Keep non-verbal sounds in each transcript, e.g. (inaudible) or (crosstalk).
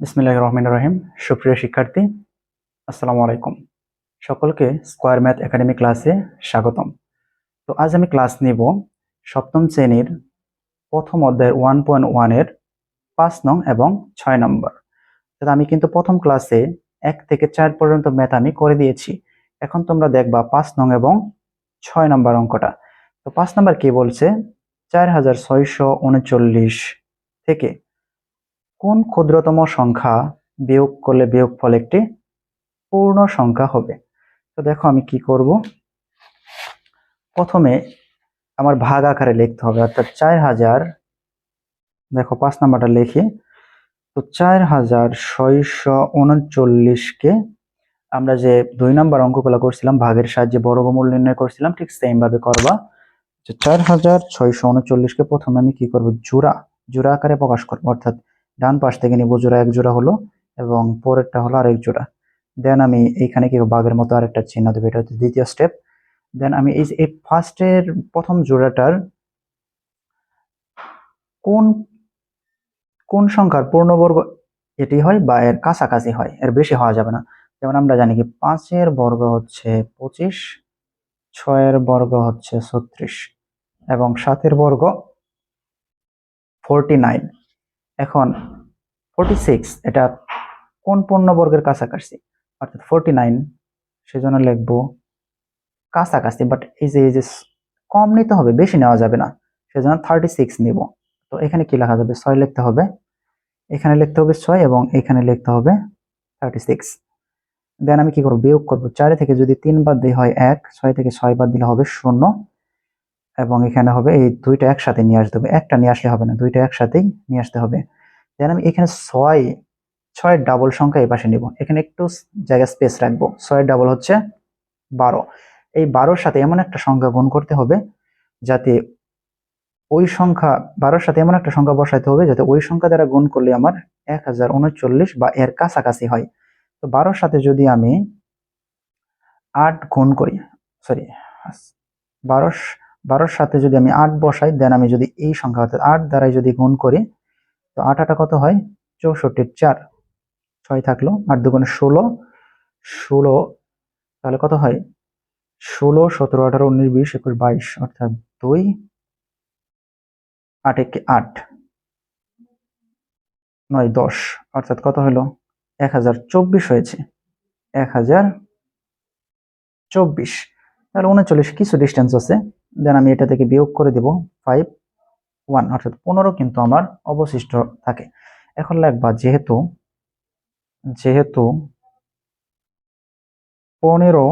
বিসমিল্লাহ রহমান রহিম। সুপ্রিয় শিক্ষার্থী, আসসালামু আলাইকুম। সকলকে স্কোয়ার ম্যাথ একাডেমি ক্লাসে স্বাগতম। তো আজ আমি ক্লাস নিব সপ্তম শ্রেণির প্রথম অধ্যায়ের ওয়ান পয়েন্ট ওয়ানের পাঁচ নং এবং ছয় নম্বর। তো আমি কিন্তু প্রথম ক্লাসে এক থেকে চার পর্যন্ত ম্যাথ আমি করে দিয়েছি। এখন তোমরা দেখবা পাঁচ নং এবং ছয় নম্বর অঙ্কটা। তো পাঁচ নম্বর কি বলছে? চার হাজার ছয়শো উনচল্লিশ থেকে কোন ক্ষুদ্রতম সংখ্যা বিয়োগ করলে বিয়োগ বিয়োগফল একটি পূর্ণ সংখ্যা হবে? তো দেখো আমি কি করব? প্রথমে আমার ভাগ আকারে লিখতে হবে, অর্থাৎ চার হাজার, দেখো পাঁচ নাম্বারটা লিখি, তো চার হাজার ছয়শো উনচল্লিশকে আমরা যে দুই নাম্বার অঙ্কগুলো করছিলাম, ভাগের সাহায্যে বর্গমূল নির্ণয় করছিলাম, ঠিক সেম ভাবে করবা চার হাজার ছয়শো উনচল্লিশকে প্রথমে আমি কি করব? জোড়া জোড়া আকারে প্রকাশ করব, অর্থাৎ ডান পাশ থেকে নিব জোড়া এক জোড়া হলো এবং পরেরটা হলো আরেক জোড়া। দেন আমি এইখানে কি বাঘের মতো আরেকটা চিহ্ন দেবো, এটা হচ্ছে দ্বিতীয় স্টেপ দেন আমি এই এই ফার্স্টের প্রথম জোড়াটার কোন কোন সংখ্যার পূর্ণবর্গ এটি হয় বা এর কাছাকাছি হয়? এর বেশি হওয়া যাবে না। যেমন আমরা জানি কি পাঁচের বর্গ হচ্ছে পঁচিশ, ছয়ের বর্গ হচ্ছে ছত্রিশ এবং সাতের বর্গ ফোরটি নাইন এখন ফোরটি সিক্স এটা কোন পূর্ণবর্গের কাছাকাছি? অর্থাৎ ফোরটি নাইন সেজন্য লিখব কাছাকাছি বাট এই যে এই যে কম নিতে হবে, বেশি নেওয়া যাবে না, সেজন্য থার্টি সিক্স নিব। তো এখানে কি লেখা যাবে? ছয় লিখতে হবে। এখানে লিখতে হবে ছয় এবং এখানে লিখতে হবে থার্টি সিক্স দেন আমি কি করব? বিয়োগ করব। চারে থেকে যদি তিন বাদ দিই হয় এক, ছয় থেকে ছয় বাদ দিলে হবে শূন্য। এবং এখানে হবে, এই দুইটা একসাথে নিয়ে আসতে হবে। একটা নিয়ে আসলে হবে না, দুইটা একসাথেই নিয়ে আসতে হবে। দেন আমি এখানে ছয় ছয় ডাবল সংখ্যা এই পাশে নিব। এখানে একটু জায়গা স্পেস রাখব। ছয় ডাবল হচ্ছে বারো। এই বারোর সাথে এমন একটা সংখ্যা গুণ করতে হবে যাতে ওই সংখ্যা, বারোর সাথে এমন একটা সংখ্যা বসাইতে হবে যাতে ওই সংখ্যা দ্বারা গুণ করলে আমার এক হাজার উনচল্লিশ বা এর কাছাকাছি হয়। তো বারোর সাথে যদি আমি আট গুণ করি সরি বারো বারোর সাথে যদি আমি আট বসাই দেন আমি যদি এই সংখ্যা অর্থাৎ আট দ্বারাই যদি গুণ করি, তো আট আটা কত হয়? চৌষট্টির চার। ছয় থাকল, আট দুগুণে ষোলো। ষোলো, তাহলে কত হয়? ষোলো, সতেরো, আঠারো, উনিশ, বিশ, একুশ, বাইশ, অর্থাৎ দুই। আট একে আট। নয়, দশ। অর্থাৎ কত হলো? এক হাজার চব্বিশ হয়েছে। এক হাজার চব্বিশ। তাহলে উনচল্লিশ, কিছু ডিস্টেন্স আছে। দেন আমি এটা থেকে বিয়োগ করে দেব ফাইভ ওয়ান অর্থাৎ পনেরো কিন্তু আমার অবশিষ্ট থাকে। এখন লাগবা যেহেতু যেহেতু পনেরো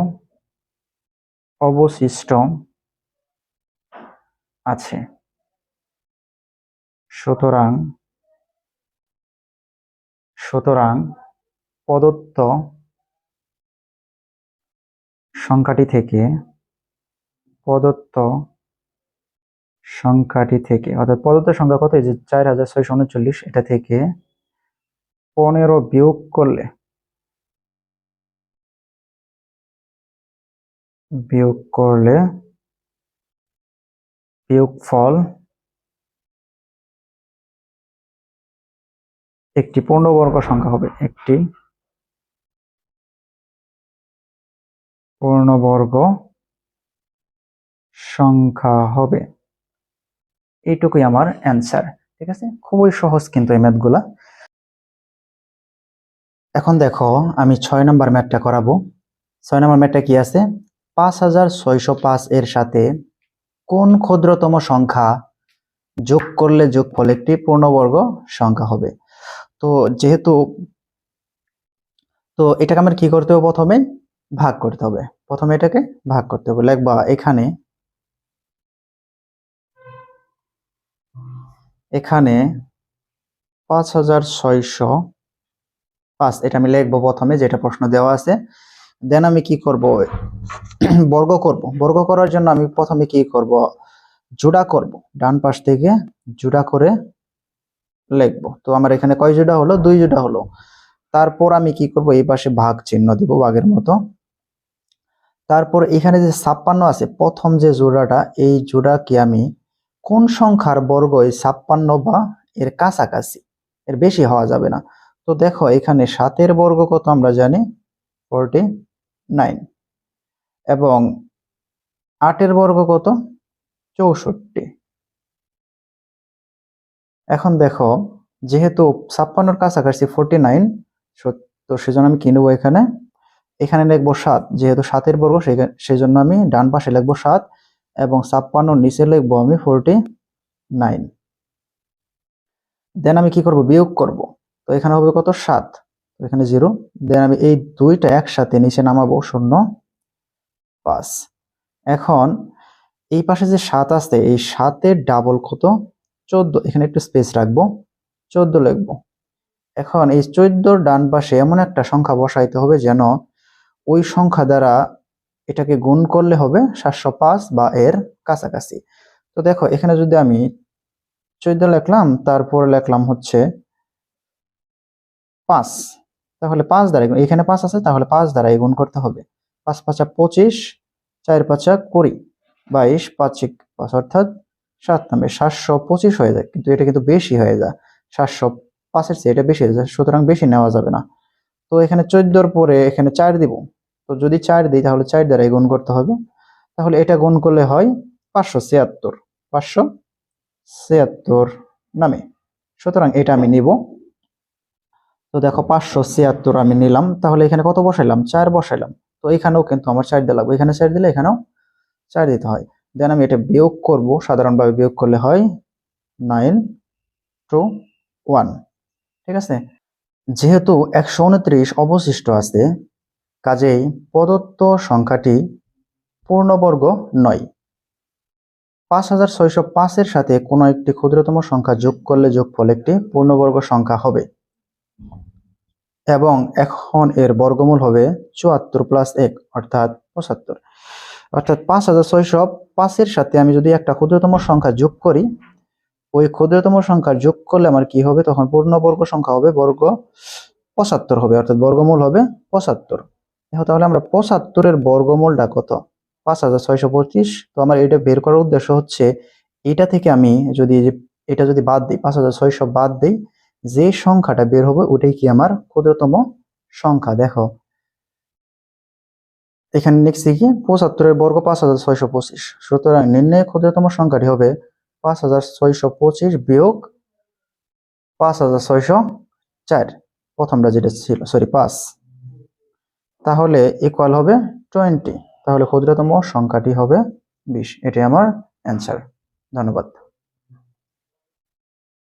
অবশিষ্ট আছে, সুতরাং সুতরাং প্রদত্ত সংখ্যাটি থেকে প্রদত্ত সংখ্যাটি থেকে, অর্থাৎ প্রদত্ত সংখ্যা কত? যে চার হাজার ছয়শো উনচল্লিশ, এটা থেকে পনেরো বিয়োগ করলে বিয়োগ করলে বিয়োগফল একটি পূর্ণবর্গ সংখ্যা হবে, একটি পূর্ণবর্গ সংখ্যা হবে। এইটুকুই আমার অ্যান্সার ঠিক আছে? খুবই সহজ কিন্তু এই ম্যাথগুলা এখন দেখো, আমি ছয় নম্বর ম্যাথটা করাবো। ছয় নম্বর ম্যাথটা কি আছে? পাঁচ হাজার ছয়শো পাঁচ এর সাথে কোন ক্ষুদ্রতম সংখ্যা যোগ করলে যোগ যোগফল একটি পূর্ণবর্গ সংখ্যা হবে? তো যেহেতু, তো এটাকে আমার কি করতে হবে প্রথমে? ভাগ করতে হবে। প্রথমে এটাকে ভাগ করতে হবে। লিখবা এখানে এখানে পাঁচ হাজার ছয়শো পাঁচ, এটা আমি লিখব প্রথমে, যেটা প্রশ্ন দেওয়া আছে। দেন আমি কি করব? (clears throat) বর্গ করব। বর্গ করার জন্য আমি প্রথমে কি করব? জোড়া করব। ডান পাশ থেকে জোড়া করে লিখব। তো আমার এখানে কয় জোড়া হলো? দুই জোড়া হলো। তারপর আমি কি করব? এই পাশে ভাগ চিহ্ন দিব ভাগের মতো। তারপর এখানে যে ছাপ্পান্ন আছে, প্রথম যে জোড়াটা, এই জোড়াকে আমি কোন সংখ্যার বর্গ এই ছাপ্পান্ন বা এর কাছাকাছি? এর বেশি হওয়া যাবে না। তো দেখো, এখানে সাতের বর্গ কত আমরা জানি? ফোরটি নাইন এবং আটের বর্গ কত? চৌষট্টি। এখন দেখো, যেহেতু ছাপ্পান্নর কাছাকাছি ফোরটি নাইন তো সেজন্য আমি কিনবো এখানে? এখানে লিখব সাত। যেহেতু সাতের বর্গ, সেজন্য আমি ডান পাশে লিখব সাত। এবং ছাপ্পান্নর নিচে লিখব আমি ফোরটি নাইন দেন আমি কি করব? বিয়োগ করব। তো এখানে হবে কত? সাত। এখানে জিরো দেন আমি এই দুইটা একসাথে নিচে নামাবো, শূন্য পাঁচ। এখন এই পাশে যে সাত আছে, এই সাতের ডাবল কত? চোদ্দ। এখানে একটু স্পেস রাখব। চোদ্দ লিখব। এখন এই চোদ্দোর ডান পাশে এমন একটা সংখ্যা বসাইতে হবে যেন ওই সংখ্যা দ্বারা এটাকে গুণ করলে হবে সাতশো পাঁচ বা এর কাছাকাছি। তো দেখো, এখানে যদি আমি চোদ্দ লিখলাম, তারপর লিখলাম হচ্ছে পাঁচ। তাহলে পাঁচ দ্বারা এখানে পাঁচ আছে, তাহলে পাঁচ দ্বারা গুণ করতে হবে। পাঁচ পাঁচা পঁচিশ, চার পাঁচা কুড়ি, বাইশ পাঁচিক পাঁচ অর্থাৎ সাত নামে সাতশো পঁচিশ হয়ে যায়, কিন্তু এটা কিন্তু বেশি হয়ে যায়। সাতশো পাঁচের চেয়ে এটা বেশি হয়ে যায়, সুতরাং বেশি নেওয়া যাবে না। তো এখানে চোদ্দোর পরে এখানে চার দিব। তো যদি চার দিই, তাহলে চার দ্বারা গুণ করতে হবে। তাহলে এটা গুণ করলে হয় পাঁচশো ছিয়াত্তর পাঁচশো ছিয়াত্তর নামে। সুতরাং এটা আমি নিব। তো দেখো পাঁচশো ছিয়াত্তর আমি নিলাম। তাহলে এখানে কত বসাইলাম? চার বসাইলাম। তো এখানেও কিন্তু আমার চার দেওয়া লাগবে। এখানে চার দিলে এখানেও চার দিতে হয়। দেন আমি এটা বিয়োগ করব। সাধারণভাবে বিয়োগ করলে হয় নাইন টু ওয়ান। ঠিক আছে? যেহেতু একশো উনত্রিশ অবশিষ্ট আছে কাজেই প্রদত্ত সংখ্যাটি পূর্ণবর্গ নয়। পাঁচ হাজার ছয়শো পাঁচের সাথে কোনো একটি ক্ষুদ্রতম সংখ্যা যোগ করলে যোগফল একটি পূর্ণবর্গ সংখ্যা হবে। এবং এখন এর বর্গমূল হবে চুয়াত্তর প্লাস এক, অর্থাৎ পঁচাত্তর। অর্থাৎ পাঁচ হাজার ছয়শো পাঁচের সাথে আমি যদি একটা ক্ষুদ্রতম সংখ্যা যোগ করি, ওই ক্ষুদ্রতম সংখ্যা যোগ করলে আমার কি হবে? তখন পূর্ণবর্গ সংখ্যা হবে বর্গ পঁচাত্তর হবে, অর্থাৎ বর্গমূল হবে পঁচাত্তর। তাহলে আমরা পঁচাত্তরের বর্গমূলটা কত? পাঁচ হাজার ছয়শো পঁচিশ। তো আমার এটা বের করার উদ্দেশ্য হচ্ছে, এটা থেকে আমি যদি এটা যদি বাদ দিই, পাঁচ হাজার ছয়শো বাদ দিই, যে সংখ্যাটা বের হবে ওটাই কি আমার ক্ষুদ্রতম সংখ্যা। দেখো, এখানে লিখছি কি পঁচাত্তরের বর্গ পাঁচ হাজার ছয়শো পঁচিশ। সুতরাং নির্ণয় ক্ষুদ্রতম সংখ্যাটি হবে পাঁচ হাজার ছয়শো পঁচিশ বিয়োগ পাঁচ হাজার ছয়শো চার। প্রথমটা যেটা ছিল সরি পাঁচ। তাহলে ইকুয়াল হবে টোয়েন্টি তাহলে ক্ষুদ্রতম সংখ্যাটি হবে বিশ। এটি আমার অ্যান্সার ধন্যবাদ।